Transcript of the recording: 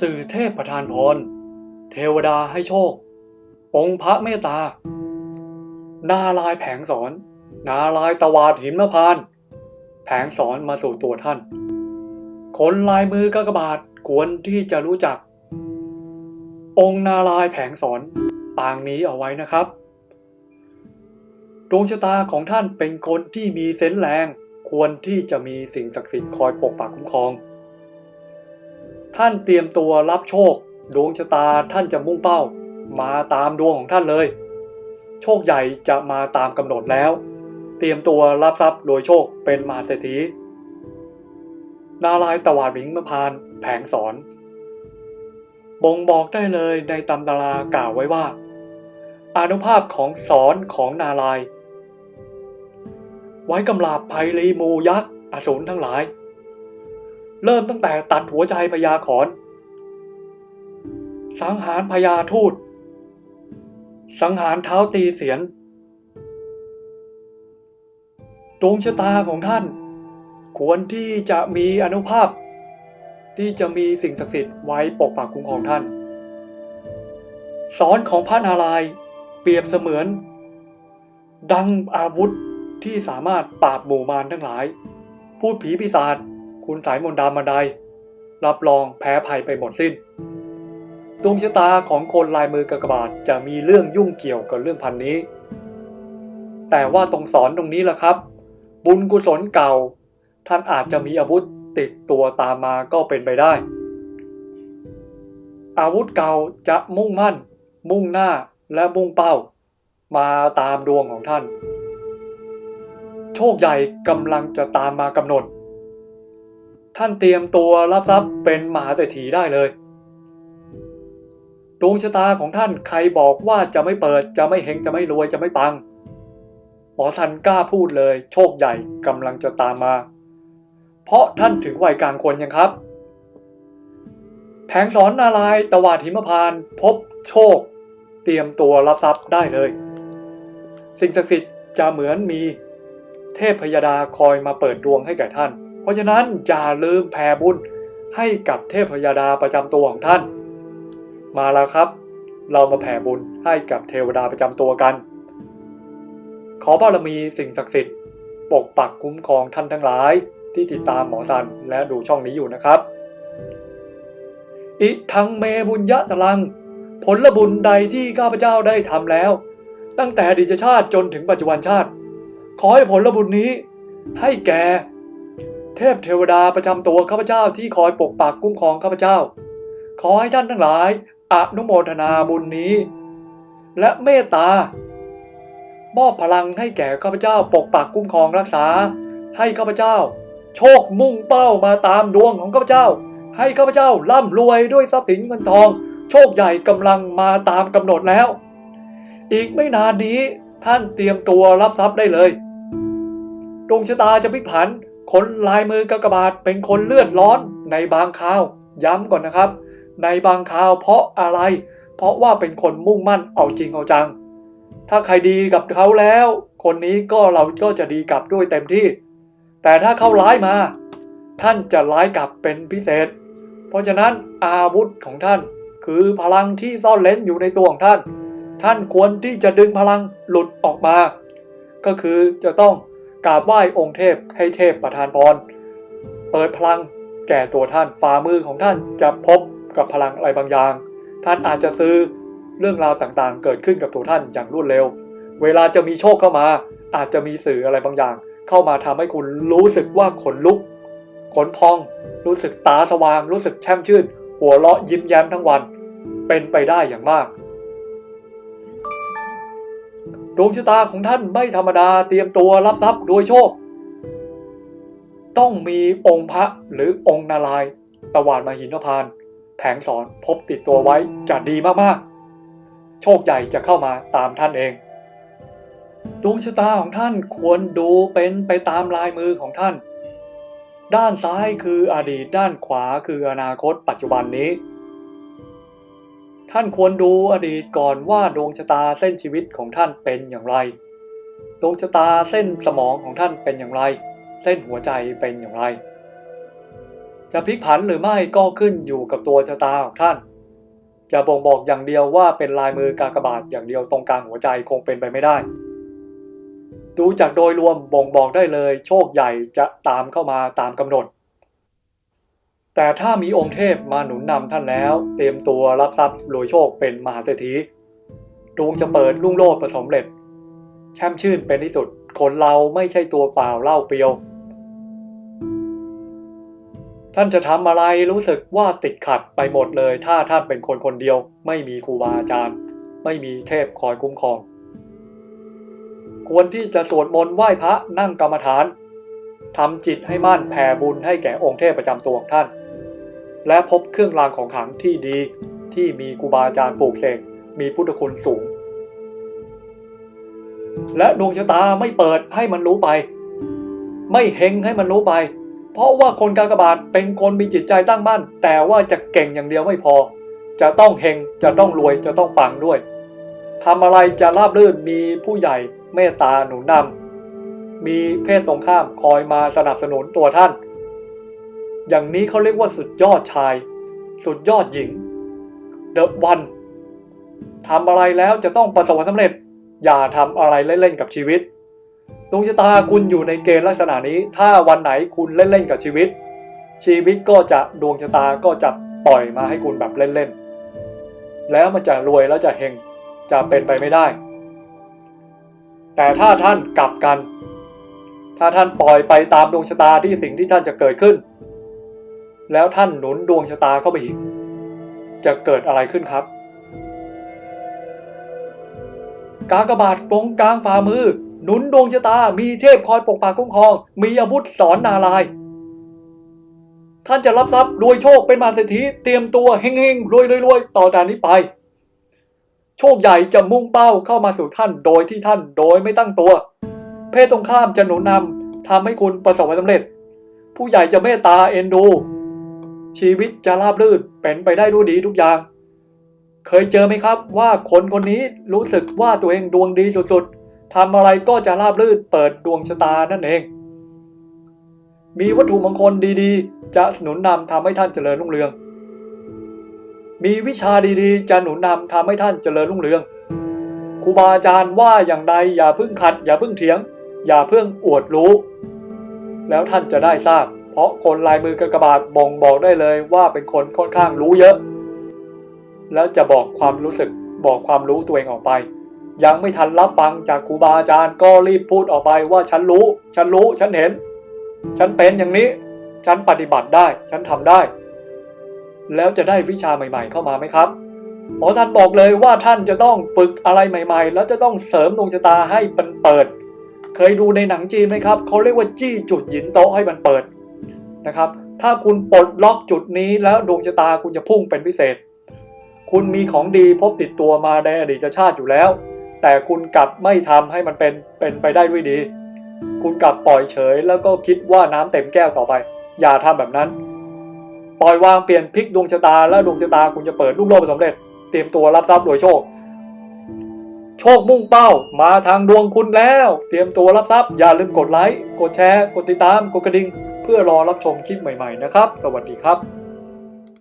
สื่อเทพประทานพร เทวดาให้โชค องค์พระเมตตา นาลายแผงสอน นาลายตวาดหินมะพาน แผงสอนมาสู่ตัวท่าน คนลายมือกากบาทควรที่จะรู้จัก องค์นาลายแผงสอนปางนี้เอาไว้นะครับดวงชะตาของท่านเป็นคนที่มีเซนส์แรง ควรที่จะมีสิ่งศักดิ์สิทธิ์คอยปกปักคุ้มครอง ท่านเตรียมตัวรับโชค ดวงชะตาท่านจะมุ่งเป้า มาตามดวงของท่านเลย โชคใหญ่จะมาตามกำหนดแล้ว เตรียมตัวรับทรัพย์โดยโชคเป็นมหาเศรษฐีนารายตวาดหมิงมพานแผงสอนบ่งบอกได้เลยในตำตารากล่าวไว้ว่า อานุภาพของสอนของนาราย ไว้กำลาบภัยรีมูยักษ์อสูรทั้งหลาย เริ่มตั้งแต่ตัดหัวใจพญาขอนสังหารพญาทูต สังหารเท้าตีเสียนดวงชะตาของท่าน ควรที่จะมีอนุภาพ ที่จะมีสิ่งศักดิ์สิทธิ์ไว้ปกปักคุ้มครองท่าน สอนของพระนารายณ์เปรียบเสมือน ดังอาวุธที่สามารถปราบหมู่มารทั้งหลาย พูดผีปีศาจ คุณสายมนดำมาใดรับรองแพ้ภัยไปหมดสิ้นดวงชะตาของคนลายมือกากบาทจะมีเรื่องยุ่งเกี่ยวกับเรื่องพันนี้ แต่ว่าตรงสอนตรงนี้แหละครับ บุญกุศลเก่า ท่านอาจจะมีอาวุธติดตัวตามมาก็เป็นไปได้ อาวุธเก่าจะมุ่งมั่น มุ่งหน้าและมุ่งเป้า มาตามดวงของท่าน โชคใหญ่กำลังจะตามมากำหนด ท่านเตรียมตัวรับทรัพย์เป็นมหาเศรษฐีได้เลย ดวงชะตาของท่านใครบอกว่าจะไม่เปิดจะไม่เฮงจะไม่รวยจะไม่ปัง หมอทันกล้าพูดเลย โชคใหญ่กำลังจะตามมา เพราะท่านถึงวัยกลางคนยังครับ แผงสอนนารายณ์ตวาดหิมพานต์พบโชค เตรียมตัวรับทรัพย์ได้เลย สิ่งศักดิ์สิทธิ์จะเหมือนมีเทพพยดาคอยมาเปิดดวงให้แก่ท่าน เพราะฉะนั้นอย่าลืมแผ่บุญให้กับเทพพยดาประจำตัวของท่าน มาแล้วครับ เรามาแผ่บุญให้กับเทวดาประจำตัวกัน ขอบารมีสิ่งศักดิ์สิทธิ์ปกปักคุ้มครองท่านทั้งหลาย ที่ติดตามหมอสันและดูช่องนี้อยู่นะครับ อิทังเมบุญยะตลัง ผลบุญใดที่ข้าพเจ้าได้ทำแล้ว ตั้งแต่ดีตชาติจนถึงปัจจุบันชาติ ขอให้ผลบุญนี้ให้แก่ เทพเทวดาประจำตัวข้าพเจ้าที่คอยปกปักคุ้มครองข้าพเจ้า ขอให้ท่านทั้งหลายอนุโมทนาบุญนี้ และเมตตามอบพลังให้แก่ข้าพเจ้าปกปักคุ้มครองรักษา ให้ข้าพเจ้า โชคมุ่งเป้ามาตามดวงของข้าพเจ้า ให้ข้าพเจ้าร่ำรวยด้วยทรัพย์สินเงินทอง โชคใหญ่กำลังมาตามกำหนดแล้ว อีกไม่นานนี้ท่านเตรียมตัวรับทรัพย์ได้เลยดวงชะตาจะพลิกผัน คนลายมือกากบาทเป็นคนเลือดร้อนในบางคราว ย้ำก่อนนะครับ ในบางคราวเพราะอะไร เพราะว่าเป็นคนมุ่งมั่นเอาจริงเอาจัง ถ้าใครดีกับเขาแล้ว คนนี้ก็เราก็จะดีกับด้วยเต็มที่ แต่ถ้าเขาร้ายมา ท่านจะร้ายกลับเป็นพิเศษ เพราะฉะนั้นอาวุธของท่าน คือพลังที่ซ่อนเล้นอยู่ในตัวของท่าน ท่านควรที่จะดึงพลังหลุดออกมา ก็คือจะต้อง กราบไหว้องค์เทพให้เทพประทานพร เปิดพลังแก่ตัวท่านฝ่ามือของท่านจะพบกับพลังอะไรบางอย่าง ท่านอาจจะซื้อเรื่องราวต่างๆ เกิดขึ้นกับตัวท่านอย่างรวดเร็ว เวลาจะมีโชคเข้ามา อาจจะมีสื่ออะไรบางอย่าง เข้ามาทำให้คุณรู้สึกว่าขนลุก ขนพอง รู้สึกตาสว่าง รู้สึกแช่มชื่น หัวเราะยิ้มแย้มทั้งวัน เป็นไปได้อย่างมาก ดวงชะตาของท่านไม่ธรรมดาเตรียมตัวรับทรัพย์โดยโชค ต้องมีองค์พระหรือองค์นารายณ์ตวาดมหินพาน แผงสอนพบติดตัวไว้จะดีมากๆ โชคใหญ่จะเข้ามาตามท่านเอง ดวงชะตาของท่านควรดูเป็นไปตามลายมือของท่าน ด้านซ้ายคืออดีตด้านขวาคืออนาคตปัจจุบันนี้ ท่านควรดูอดีตก่อนว่าดวงชะตาเส้นชีวิตของท่านเป็นอย่างไร ดวงชะตาเส้นสมองของท่านเป็นอย่างไร เส้นหัวใจเป็นอย่างไร จะพลิกผันหรือไม่ก็ขึ้นอยู่กับตัวชะตาของท่าน จะบ่งบอกอย่างเดียวว่าเป็นลายมือกากบาทอย่างเดียวตรงกลางหัวใจคงเป็นไปไม่ได้ ดูจากโดยรวมบ่งบอกได้เลย โชคใหญ่จะตามเข้ามาตามกำหนด แต่ถ้ามีองค์เทพมาหนุนนำท่านแล้ว เตรียมตัวรับทรัพย์รวยโชคเป็นมหาเศรษฐีดวงจะเปิดรุ่งโรจน์ประสมเร็จ แช่มชื่นเป็นที่สุด คนเราไม่ใช่ตัวเปล่าเล่าเปียว ท่านจะทำอะไรรู้สึกว่าติดขัดไปหมดเลย ถ้าท่านเป็นคนคนเดียว ไม่มีครูบาอาจารย์ ไม่มีเทพคอยคุ้มครอง ควรที่จะสวดมนต์ไหว้พระนั่งกรรมฐานทำจิตให้มั่นแผ่บุญให้แก่องค์เทพประจำตัวของท่าน และพบเครื่องรางของขลังที่ดีที่มีครูบาอาจารย์ปลูกเสกมีพุทธคุณสูง และดวงชะตาไม่เปิดให้มันรู้ไป ไม่เฮงให้มันรู้ไป เพราะว่าคนกากบาทเป็นคนมีจิตใจตั้งมั่น แต่ว่าจะเก่งอย่างเดียวไม่พอ จะต้องเฮงจะต้องรวยจะต้องปังด้วยทำอะไรจะราบรื่นมีผู้ใหญ่เมตตาหนุนนำมีเพศตรงข้ามคอยมาสนับสนุนตัวท่าน อย่างนี้เขาเรียกว่าสุดยอดชาย สุดยอดหญิงเดอะวันทำอะไรแล้วจะต้องประสบความสำเร็จ อย่าทำอะไรเล่นๆกับชีวิตดวงชะตาคุณอยู่ในเกณฑ์ลักษณะนี้ ถ้าวันไหนคุณเล่นๆกับชีวิต ชีวิตก็จะดวงชะตาก็จะปล่อยมาให้คุณแบบเล่นๆ แล้วมันจะรวยแล้วจะเฮงจะเป็นไปไม่ได้ แต่ถ้าท่านกลับกัน ถ้าท่านปล่อยไปตามดวงชะตาที่สิ่งที่ท่านจะเกิดขึ้น แล้วท่านหนุนดวงชะตาเข้าไปอีก จะเกิดอะไรขึ้นครับ กากบาทตรงกลางฝ่ามือ หนุนดวงชะตา มีเทพคอยปกปักคุ้มครอง มีอาวุธสอนนาราย ท่านจะรับทรัพย์รวยโชคเป็นมาเศรษฐีเตรียมตัวเฮงๆรวยรวยๆต่อจากนี้ไป โชคใหญ่จะมุ่งเป้าเข้ามาสู่ท่านโดยที่ท่านโดยไม่ตั้งตัว เพศตรงข้ามจะหนุนนำทำให้คุณประสบความสำเร็จ ผู้ใหญ่จะเมตตาเอ็นดู ชีวิตจะราบรื่นเป็นไปได้ด้วยดีทุกอย่าง เคยเจอไหมครับว่าคนคนนี้รู้สึกว่าตัวเองดวงดีสุดๆทำอะไรก็จะราบรื่นเปิดดวงชะตานั่นเอง มีวัตถุมงคลดีๆ จะหนุนนำทำให้ท่านเจริญรุ่งเรือง มีวิชาดีๆ จะหนุนนำทำให้ท่านเจริญรุ่งเรืองครูบาอาจารย์ว่าอย่างใดอย่าเพึ่งขัด อย่าเพึ่งเถียง อย่าเพิ่งอวดรู้ แล้วท่านจะได้ทราบ เพราะคนลายมือกากบาทบ่งบอกได้เลยว่าเป็นคนค่อนข้างรู้เยอะ แล้วจะบอกความรู้สึกบอกความรู้ตัวเองออกไป ยังไม่ทันรับฟังจากครูบาอาจารย์ก็รีบพูดออกไปว่าฉันรู้ ฉันรู้ฉันเห็น ฉันเป็นอย่างนี้ ฉันปฏิบัติได้ ฉันทำได้ แล้วจะได้วิชาใหม่ ๆ เข้ามาไหมครับหมอท่านบอกเลยว่าท่านจะต้องฝึกอะไรใหม่ ๆ แล้วจะต้องเสริมดวงชะตาให้มันเปิด เคยดูในหนังจีนไหมครับ เขาเรียกว่าจี้จุดหยินโตะให้มันเปิด นะครับ ถ้าคุณปลดล็อกจุดนี้แล้วดวงชะตาคุณจะพุ่งเป็นพิเศษ คุณมีของดีพบติดตัวมาในอดีตชาติอยู่แล้ว แต่คุณกลับไม่ทำให้มันเป็นเป็นไปได้ด้วยดี คุณกลับปล่อยเฉย แล้วก็คิดว่าน้ำเต็มแก้วต่อไป อย่าทำแบบนั้น ปล่อยวางเปลี่ยนพลิกดวงชะตาแล้วดวงชะตาคุณจะเปิดลูกโลกสำเร็จ เตรียมตัวรับทรัพย์รวยโชคโชคมุ่งเป้ามาทางดวงคุณแล้ว เตรียมตัวรับทรัพย์อย่าลืมกดไลค์ กดแชร์ กดติดตาม กดกระดิ่ง เพื่อรอรับชมคลิปใหม่ๆนะครับ สวัสดีครับ